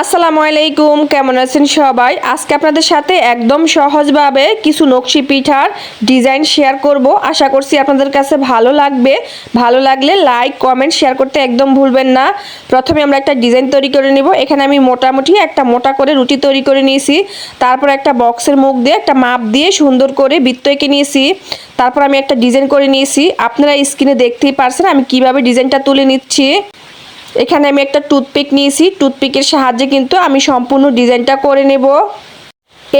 আসসালামু আলাইকুম, কেমন আছেন সবাই? আজকে আপনাদের সাথে একদম সহজভাবে কিছু নকশি পিঠার ডিজাইন শেয়ার করব। আশা করছি আপনাদের কাছে ভালো লাগবে। ভালো লাগলে লাইক, কমেন্ট, শেয়ার করতে একদম ভুলবেন না। প্রথমে আমরা একটা ডিজাইন তৈরি করে নিব। এখানে আমি মোটামুটি একটা মোটা করে রুটি তৈরি করে নিয়েছি। তারপর একটা বক্সের মুখ দিয়ে একটা মাপ দিয়ে সুন্দর করে বৃত্ত এঁকে নিয়েছি। তারপর আমি একটা ডিজাইন করে নিয়েছি। আপনারা স্ক্রিনে দেখতেই পারছেন আমি কীভাবে ডিজাইনটা তুলে নিচ্ছি। এখানে আমি একটা টুথপিক নিয়েছি। টুথপিকের সাহায্যে কিন্তু আমি সম্পূর্ণ ডিজাইনটা করে নেব।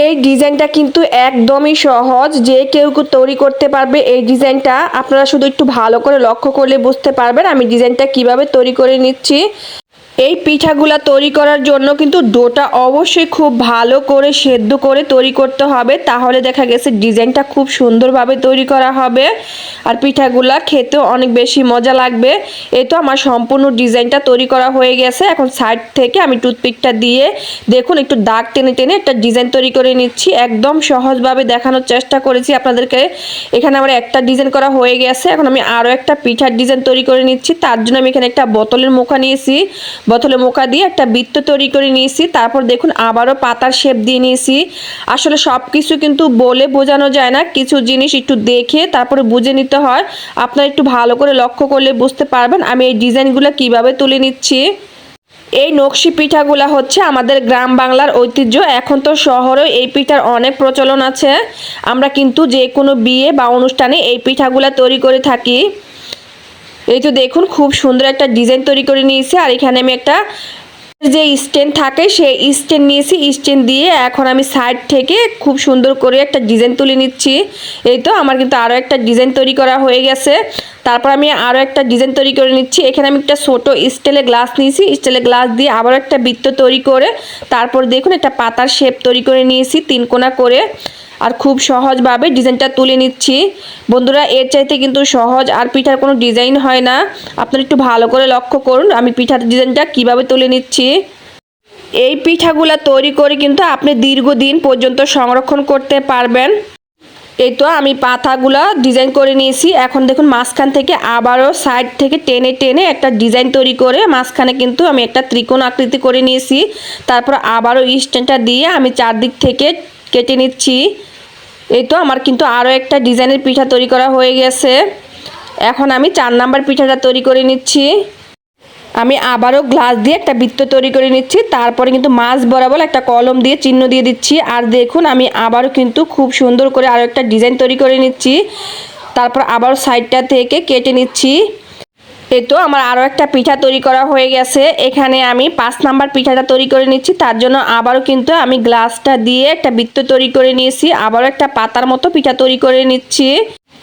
এই ডিজাইনটা কিন্তু একদমই সহজ। যে কেউ তৈরি করতে পারবে এই ডিজাইনটা। আপনারা শুধু একটু ভালো করে লক্ষ্য করলে বুঝতে পারবেন আমি ডিজাইনটা কীভাবে তৈরি করে নিচ্ছি। এই পিঠাগুলা তৈরি করার জন্য কিন্তু ডোটা অবশ্যই খুব ভালো করে সেদ্ধ করে তৈরি করতে হবে। তাহলে দেখা গেছে ডিজাইনটা খুব সুন্দরভাবে তৈরি করা হবে আর পিঠাগুলা খেতেও অনেক বেশি মজা লাগবে। এই তো আমার সম্পূর্ণ ডিজাইনটা তৈরি করা হয়ে গেছে। এখন সাইড থেকে আমি টুথপিকটা দিয়ে দেখুন একটু দাগ টেনে টেনে একটা ডিজাইন তৈরি করে নিচ্ছি। একদম সহজভাবে দেখানোর চেষ্টা করেছি আপনাদেরকে। এখানে আমার একটা ডিজাইন করা হয়ে গেছে। এখন আমি আরও একটা পিঠার ডিজাইন তৈরি করে নিচ্ছি। তার জন্য আমি এখানে একটা বোতলের মুখা নিয়েছি। বোতলে মোকা দিয়ে একটা বৃত্ত তৈরি করে নিয়েছি। তারপর দেখুন আবারও পাতার শেপ দিয়ে নিয়েছি। আসলে সব কিছু কিন্তু বলে বোঝানো যায় না। কিছু জিনিস একটু দেখে তারপরে বুঝে নিতে হয়। আপনারা একটু ভালো করে লক্ষ্য করলে বুঝতে পারবেন আমি এই ডিজাইনগুলো কীভাবে তুলে নিচ্ছি। এই নকশি পিঠাগুলা হচ্ছে আমাদের গ্রাম বাংলার ঐতিহ্য। এখন তো শহরেও এই পিঠার অনেক প্রচলন আছে। আমরা কিন্তু যে কোনো বিয়ে বা অনুষ্ঠানে এই পিঠাগুলা তৈরি করে থাকি। এই তো দেখুন, খুব সুন্দর একটা ডিজাইন তৈরি করে নিয়েছি। আর এখানে আমি একটা যে স্ট্যান্ড থাকে, সেই স্ট্যান্ড নিয়েছি। স্ট্যান্ড দিয়ে এখন আমি সাইড থেকে খুব সুন্দর করে একটা ডিজাইন তুলে নিচ্ছি। এই তো, আমার কিন্তু আরও একটা ডিজাইন তৈরি করা হয়ে গেছে। তারপর আমি আরও একটা ডিজাইন তৈরি করে নিচ্ছি। এখানে আমি একটা ছোটো স্টিলের গ্লাস নিয়েছি। স্টিলের গ্লাস দিয়ে আবার একটা বৃত্ত তৈরি করে, তারপর দেখুন, একটা পাতার শেপ তৈরি করে নিয়েছি, তিন কোনা করে। আর খুব সহজভাবে ডিজাইনটা তুলে নিচ্ছি। বন্ধুরা, এর চাইতে কিন্তু সহজ আর পিঠার কোনো ডিজাইন হয় না। আপনারা একটু ভালো করে লক্ষ্য করুন, আমি পিঠার ডিজাইনটা কীভাবে তুলে নিচ্ছি। এই পিঠাগুলা তৈরি করে কিন্তু আপনি দীর্ঘদিন পর্যন্ত সংরক্ষণ করতে পারবেন। এই তো আমি পাতাগুলা ডিজাইন করে নিয়েছি। এখন দেখুন, মাঝখান থেকে আবারও সাইড থেকে টেনে টেনে একটা ডিজাইন তৈরি করে মাঝখানে কিন্তু আমি একটা ত্রিকোণ আকৃতি করে নিয়েছি। তারপর আবারও স্ট্যান্ডটা দিয়ে আমি চারদিক থেকে কেটে নিচ্ছি। এই তো আমার কিন্তু আরও একটা ডিজাইনের পিঠা তৈরি করা হয়ে গেছে। এখন আমি চার নাম্বার পিঠাটা তৈরি করে নিচ্ছি। আমি আবারও গ্লাস দিয়ে একটা বৃত্ত তৈরি করে নিচ্ছি। তারপরে কিন্তু মাছ বরাবর একটা কলম দিয়ে চিহ্ন দিয়ে দিচ্ছি। আর দেখুন, আমি আবারও কিন্তু খুব সুন্দর করে আরও একটা ডিজাইন তৈরি করে নিচ্ছি। তারপর আবার সাইডটা থেকে কেটে নিচ্ছি। এই তো, আমার আরও একটা পিঠা তৈরি করা হয়ে গেছে। এখানে আমি পাঁচ নাম্বার পিঠাটা তৈরি করে নিচ্ছি। তার জন্য আবারও কিন্তু আমি গ্লাসটা দিয়ে একটা বৃত্ত তৈরি করে নিয়েছি। আবারও একটা পাতার মতো পিঠা তৈরি করে নিচ্ছি।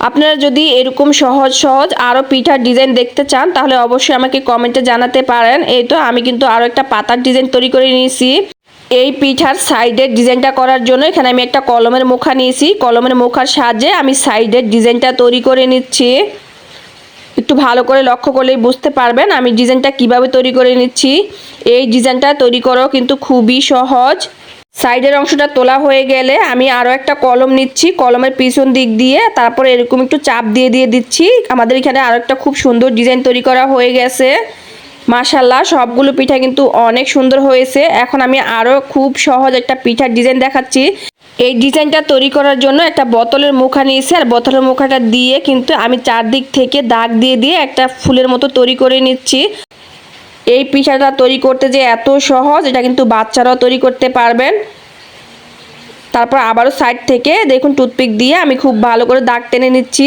আপনারা যদি এরকম সহজ সহজ আরও পিঠার ডিজাইন দেখতে চান, তাহলে অবশ্যই আমাকে কমেন্টে জানাতে পারেন। এই তো, আমি কিন্তু আরও একটা পাতার ডিজাইন তৈরি করে নিয়েছি। এই পিঠার সাইডের ডিজাইনটা করার জন্য এখানে আমি একটা কলমের মুখা নিয়েছি। কলমের মুখার সাহায্যে আমি সাইডের ডিজাইনটা তৈরি করে নিচ্ছি। একটু ভালো করে লক্ষ্য করলেই বুঝতে পারবেন আমি ডিজাইনটা কীভাবে তৈরি করে নিচ্ছি। এই ডিজাইনটা তৈরি করাও কিন্তু খুবই সহজ। সাইডের অংশটা তোলা হয়ে গেলে আমি আরও একটা কলম নিচ্ছি, কলমের পিছন দিক দিয়ে তারপরে এরকম একটু চাপ দিয়ে দিয়ে দিচ্ছি। আমাদের এখানে আরও একটা খুব সুন্দর ডিজাইন তৈরি করা হয়ে গেছে। মাশাল্লাহ সবগুলো পিঠা কিন্তু অনেক সুন্দর হয়েছে। এখন আমি আরও খুব সহজ একটা পিঠার ডিজাইন দেখাচ্ছি। এই ডিজাইনটা তৈরি করার জন্য একটা বোতলের মুখা নিয়েছি, আর বোতলের মুখাটা দিয়ে কিন্তু আমি চারদিক থেকে দাগ দিয়ে দিয়ে একটা ফুলের মতো তৈরি করে নিচ্ছি। এই পিঠাটা তৈরি করতে যে এত সহজ, এটা কিন্তু বাচ্চারাও তৈরি করতে পারবেন। তারপর আবারও সাইড থেকে দেখুন টুথপিক দিয়ে আমি খুব ভালো করে দাগ টেনে নিচ্ছি।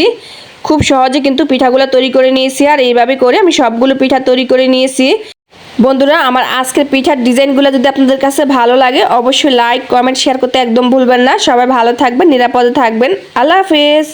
খুব সহজে কিন্তু পিঠাগুলো তৈরি করে নিয়েছি, আর এইভাবে করে আমি সবগুলো পিঠা তৈরি করে নিয়েছি। বন্ধুরা, আমার আজকের পিঠার ডিজাইনগুলো যদি আপনাদের কাছে ভালো লাগে, অবশ্যই লাইক কমেন্ট শেয়ার করতে একদম ভুলবেন না। সবাই ভালো থাকবেন, নিরাপদে থাকবেন। আল্লাহ হাফেজ।